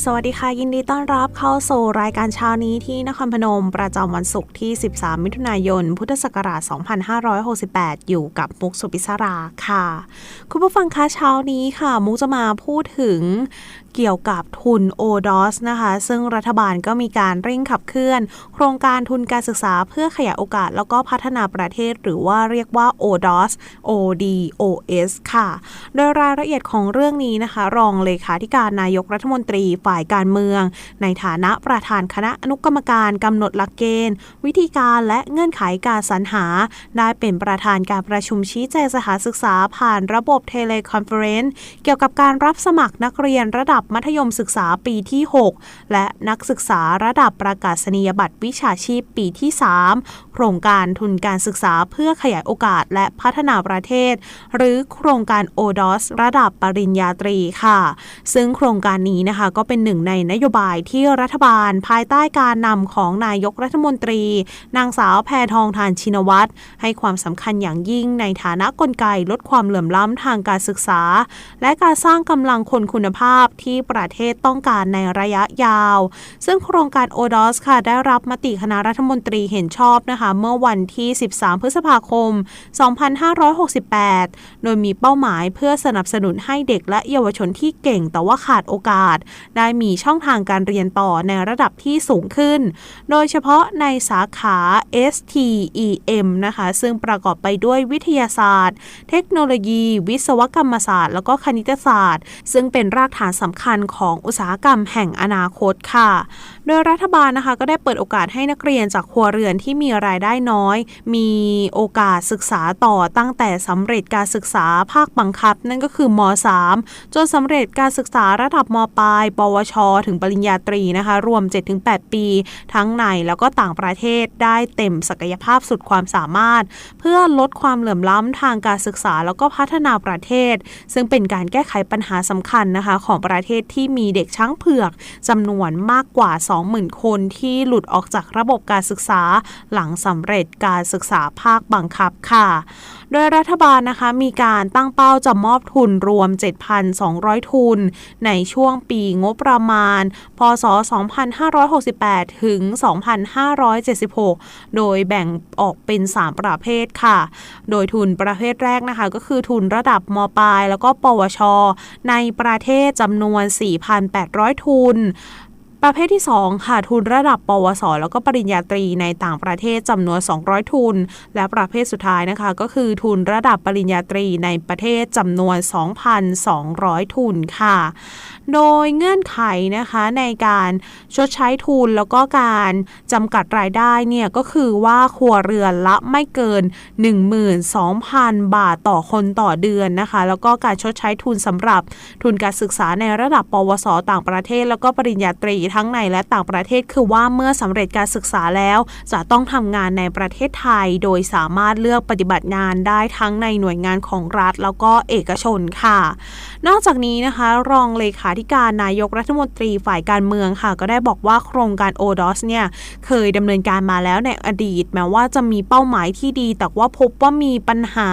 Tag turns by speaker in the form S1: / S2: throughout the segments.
S1: สวัสดีค่ะ ยินดีต้อนรับเข้าสู่รายการเช้านี้ที่นครพนม ประจำวันศุกร์ที่ 13 มิถุนายน พุทธศักราช 2568 อยู่กับมุกสุพิศราค่ะ คุณผู้ฟังคะเช้านี้ค่ะ มุกจะมาพูดถึง เกี่ยวกับทุน o d o s นะคะ ซึ่งรัฐบาลก็มีการเร่งขับเคลื่อน โครงการทุนการศึกษาเพื่อขยายโอกาส แล้วก็พัฒนาประเทศ หรือว่าเรียกว่า o d o s ODOS ค่ะ โดยรายละเอียดของเรื่องนี้นะคะ รองเลขาธิการนายกรัฐมนตรีฝ่ายการเมือง ในฐานะประธานคณะอนุกรรมการกำหนดหลักเกณฑ์ วิธีการและเงื่อนไขการสรรหา ได้เป็นประธานการประชุมชี้แจงสถานศึกษาผ่านระบบเทเลคอนเฟอเรนซ์เกี่ยวกับการรับสมัครนักเรียนระดับมัธยมศึกษาปีที่ 6 และนักศึกษาระดับประกาศนียบัตรวิชาชีพปีที่ 3 โครงการทุนการศึกษาเพื่อขยายโอกาสและพัฒนาประเทศ หรือโครงการ o d o s ระดับปริญญาตรีค่ะ ซึ่งโครงการนี้นะคะก็เป็นหนึ่งในนโยบายที่รัฐบาลภายใต้การนำของนายกรัฐมนตรี นางสาวแพทองทานชินวัตรให้ความสำคัญอย่างยิ่งในฐานะกลไกลดความเหลื่อมล้ำทางการศึกษา และการสร้างกำลังคนคุณภาพที่ประเทศต้องการในระยะยาว ซึ่งโครงการ o d o s ค่ะได้รับมติคณะรัฐมนตรีเห็นชอบนะคะ เมื่อวันที่ 13 พฤษภาคม 2568 โดยมีเป้าหมายเพื่อสนับสนุนให้เด็กและเยาวชนที่เก่งแต่ว่าขาดโอกาส ได้มีช่องทางการเรียนต่อในระดับที่สูงขึ้น โดยเฉพาะในสาขา STEM นะคะ ซึ่งประกอบไปด้วยวิทยาศาสตร์ เทคโนโลยี วิศวกรรมศาสตร์ แล้วก็คณิตศาสตร์ ซึ่งเป็นรากฐานสำคัญของอุตสาหกรรมแห่งอนาคตค่ะโดยรัฐบาลนะคะก็ได้เปิดโอกาสให้นักเรียนจากครัวเรือนที่มีรายได้น้อย มีโอกาสศึกษาต่อตั้งแต่สำเร็จการศึกษาภาคบังคับ นั่นก็คือม .3 จนสำเร็จการศึกษาระดับมปลาย ปวช ถึงปริญญาตรีนะคะรวม 7-8 ปี ทั้งในแล้วก็ต่างประเทศได้เต็มศักยภาพสุดความสามารถ เพื่อลดความเหลื่อมล้ำทางการศึกษาแล้วก็พัฒนาประเทศ ซึ่งเป็นการแก้ไขปัญหาสำคัญนะคะของประเทศที่มีเด็กช้างเผือกจำนวนมากกว่า20,000 คนที่หลุดออกจากระบบการศึกษา หลังสำเร็จการศึกษาภาคบังคับค่ะ โดยรัฐบาลนะคะมีการตั้งเป้าจะมอบทุนรวม 7,200 ทุน ในช่วงปีงบประมาณ พศ 2568 ถึง 2576 โดยแบ่งออกเป็น 3 ประเภทค่ะ โดยทุนประเภทแรกนะคะก็คือทุนระดับมปลาย แล้วก็ปวช ในประเทศจำนวน 4,800 ทุน ประเภทที่ 2 ค่ะ ทุนระดับ ปวส แล้วก็ปริญญาตรีในต่างประเทศจำนวน 200 ทุน และประเภทสุดท้ายนะคะ ก็คือทุนระดับปริญญาตรีในประเทศจำนวน 2,200 ทุนค่ะ โดยเงื่อนไขนะคะในการชดใช้ทุนแล้วก็การจำกัดรายได้เนี่ยก็คือว่าครัวเรือนละไม่เกิน 12,000 บาทต่อคนต่อเดือนนะคะ แล้วก็การชดใช้ทุนสำหรับทุนการศึกษาในระดับ ปวส ต่างประเทศ แล้วก็ปริญญาตรีทั้งในและต่างประเทศ คือว่าเมื่อสำเร็จการศึกษาแล้ว จะต้องทำงานในประเทศไทย โดยสามารถเลือกปฏิบัติงานได้ทั้งในหน่วยงานของรัฐ แล้วก็เอกชนค่ะ นอกจากนี้นะคะ รองเลขาธิการนายกรัฐมนตรีฝ่ายการเมืองค่ะ ก็ได้บอกว่าโครงการ o d o s เนี่ยเคยดำเนินการมาแล้วในอดีต แม้ว่าจะมีเป้าหมายที่ดี แต่ว่าพบว่ามีปัญหา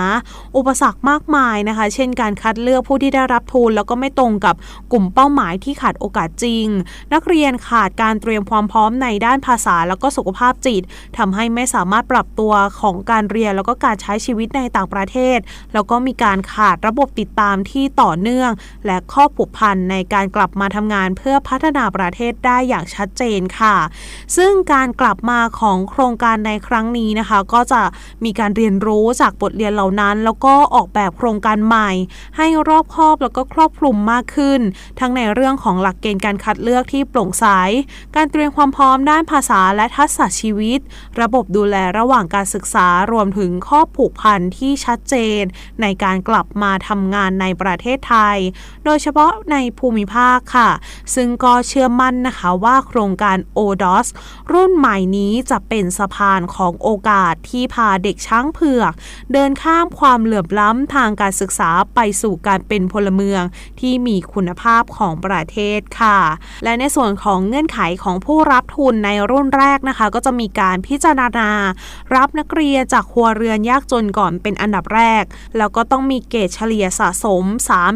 S1: อุปสรรคมากมายนะคะ เช่นการคัดเลือกผู้ที่ได้รับทุน แล้วก็ไม่ตรงกับกลุ่มเป้าหมายที่ขาดโอกาสจริง นักเรียนขาดการเตรียมความพร้อมในด้านภาษาแล้วก็สุขภาพจิตทำให้ไม่สามารถปรับตัวของการเรียนแล้วก็การใช้ชีวิตในต่างประเทศ แล้วก็มีการขาดระบบติดตามที่ต่อเนื่อง และข้อผูกพันในการกลับมาทำงานเพื่อพัฒนาประเทศได้อย่างชัดเจนค่ะ ซึ่งการกลับมาของโครงการในครั้งนี้นะคะ ก็จะมีการเรียนรู้จากบทเรียนเหล่านั้น แล้วก็ออกแบบโครงการใหม่ ให้รอบคอบแล้วก็ครอบคลุมมากขึ้น ทั้งในเรื่องของหลักเกณฑ์การคัดเลือกที่โปร่งใส การเตรียมความพร้อมด้านภาษาและทักษะชีวิต ระบบดูแลระหว่างการศึกษารวมถึงข้อผูกพันที่ชัดเจน ในการกลับมาทำงานในประเทศไทย โดยเฉพาะในภูมิภาคค่ะ ซึ่งก็เชื่อมั่นนะคะว่าโครงการ o d o s รุ่นใหม่นี้จะเป็นสะพานของโอกาสที่พาเด็กช้างเผือก เดินข้ามความเหลื่อมล้ำทางการศึกษาไปสู่การเป็นพลเมืองที่มีคุณภาพของประเทศค่ะ และในส่วนของเงื่อนไขของผู้รับทุนในรุ่นแรกนะคะ ก็จะมีการพิจารณา รับนักเรียนจากครัวเรือนยากจนก่อนเป็นอันดับแรก แล้วก็ต้องมีเกรดเฉลี่ยสะสม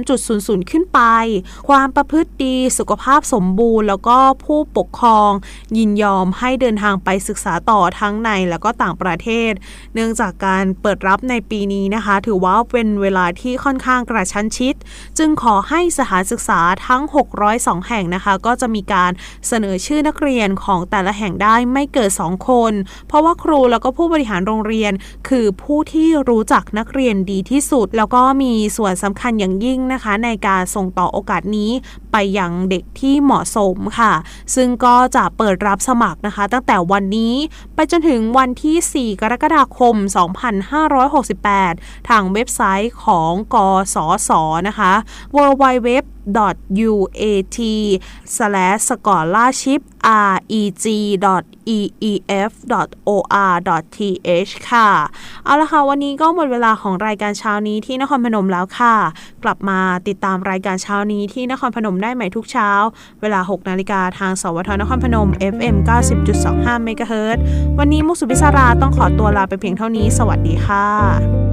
S1: 3.00 ขึ้นไป ความประพฤติดีสุขภาพสมบูรณ์ แล้วก็ผู้ปกครอง ยินยอมให้เดินทางไปศึกษาต่อทั้งในแล้วก็ต่างประเทศ เนื่องจากการเปิดรับในปีนี้นะคะ ถือว่าเป็นเวลาที่ค่อนข้างกระชั้นชิด จึงขอให้สถานศึกษาทั้ง 602 แห่งนะคะ ก็จะมีการเสนอชื่อนักเรียนของแต่ละแห่งได้ไม่เกิน2คน เพราะว่าครูแล้วก็ผู้บริหารโรงเรียน คือผู้ที่รู้จักนักเรียนดีที่สุด แล้วก็มีส่วนสำคัญอย่างยิ่งนะคะ ในการส่งต่อโอกาสนี้ไปยังเด็กที่เหมาะสมค่ะ ซึ่งก็จะเปิดรับสมัครนะคะ ตั้งแต่วันนี้ไปจนถึงวันที่ 4 กรกฎาคม 2568 ทางเว็บไซต์ของกสศนะคะ w w w www.uat.scholarship.reg.eef.or.th ค่ะ เอาละค่ะ วันนี้ก็หมดเวลาของรายการเช้านี้ที่นครพนมแล้วค่ะ กลับมาติดตามรายการเช้านี้ที่นครพนมได้ใหม่ทุกเช้า เวลา 6 นาฬิกาทางสวทนครพนม FM 90.25เมกะเฮิรตซ์วันนี้มุสุพิศาราต้องขอตัวลาไปเพียงเท่านี้ สวัสดีค่ะ